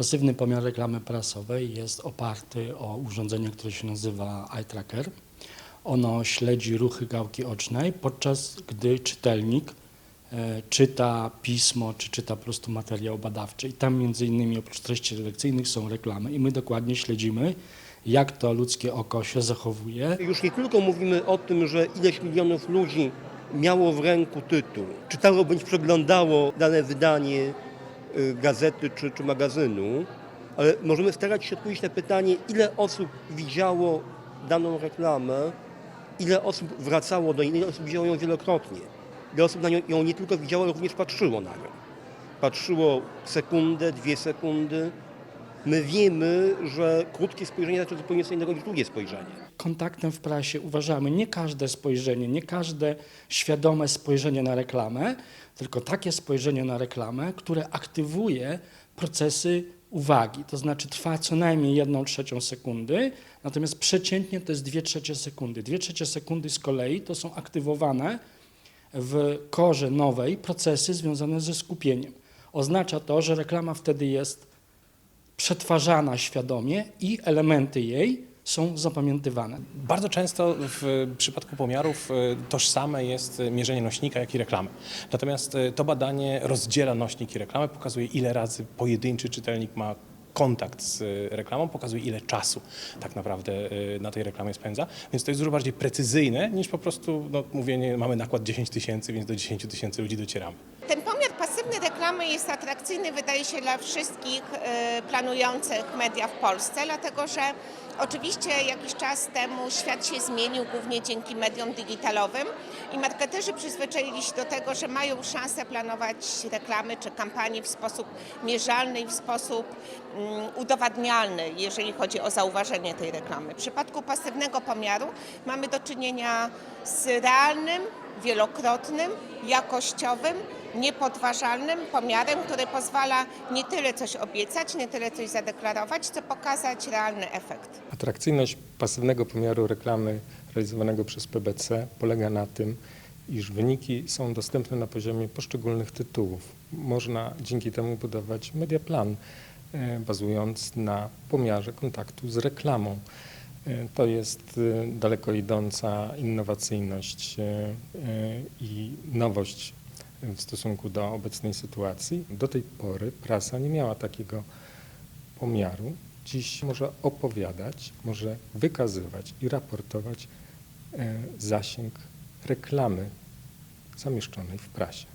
Pasywny pomiar reklamy prasowej jest oparty o urządzenie, które się nazywa eye tracker. Ono śledzi ruchy gałki ocznej, podczas gdy czytelnik e, czyta pismo, czy czyta po prostu materiał badawczy. I tam między innymi oprócz treści redakcyjnych są reklamy i my dokładnie śledzimy, jak to ludzkie oko się zachowuje. Już nie tylko mówimy o tym, że ileś milionów ludzi miało w ręku tytuł, czytało bądź przeglądało dane wydanie gazety czy, czy magazynu, ale możemy starać się odpowiedzieć na pytanie, ile osób widziało daną reklamę, ile osób wracało do niej, ile osób widziało ją wielokrotnie, ile osób na nią, ją nie tylko widziało, ale również patrzyło na nią. Patrzyło sekundę, dwie sekundy. My wiemy, że krótkie spojrzenie znaczy zupełnie co innego niż długie spojrzenie. kontaktem w prasie uważamy nie każde spojrzenie, nie każde świadome spojrzenie na reklamę, tylko takie spojrzenie na reklamę, które aktywuje procesy uwagi. To znaczy trwa co najmniej jedną trzecią sekundy, natomiast przeciętnie to jest dwie trzecie sekundy. Dwie trzecie sekundy z kolei to są aktywowane w korze nowej procesy związane ze skupieniem. Oznacza to, że reklama wtedy jest przetwarzana świadomie i elementy jej są zapamiętywane. Bardzo często w przypadku pomiarów e, tożsame jest mierzenie nośnika, jak i reklamy. Natomiast e, to badanie rozdziela nośnik i reklamę, pokazuje ile razy pojedynczy czytelnik ma kontakt z e, reklamą, pokazuje ile czasu tak naprawdę e, na tej reklamie spędza, więc to jest dużo bardziej precyzyjne niż po prostu no, mówienie, mamy nakład 10 tysięcy, więc do 10 tysięcy ludzi docieramy. Ten pasywny reklamy jest atrakcyjny, wydaje się, dla wszystkich e, planujących media w Polsce, dlatego że oczywiście jakiś czas temu świat się zmienił, głównie dzięki mediom digitalowym i marketerzy przyzwyczaili się do tego, że mają szansę planować reklamy czy kampanie w sposób mierzalny i w sposób mm, udowadnialny, jeżeli chodzi o zauważenie tej reklamy. W przypadku pasywnego pomiaru mamy do czynienia z realnym, wielokrotnym, jakościowym, niepodważalnym pomiarem, który pozwala nie tyle coś obiecać, nie tyle coś zadeklarować, co pokazać realny efekt. Atrakcyjność pasywnego pomiaru reklamy realizowanego przez PBC polega na tym, iż wyniki są dostępne na poziomie poszczególnych tytułów. Można dzięki temu budować mediaplan, e, bazując na pomiarze kontaktu z reklamą. E, To jest e, daleko idąca innowacyjność i nowość w stosunku do obecnej sytuacji. Do tej pory prasa nie miała takiego pomiaru. Dziś może opowiadać, może wykazywać i raportować e, zasięg reklamy zamieszczonej w prasie.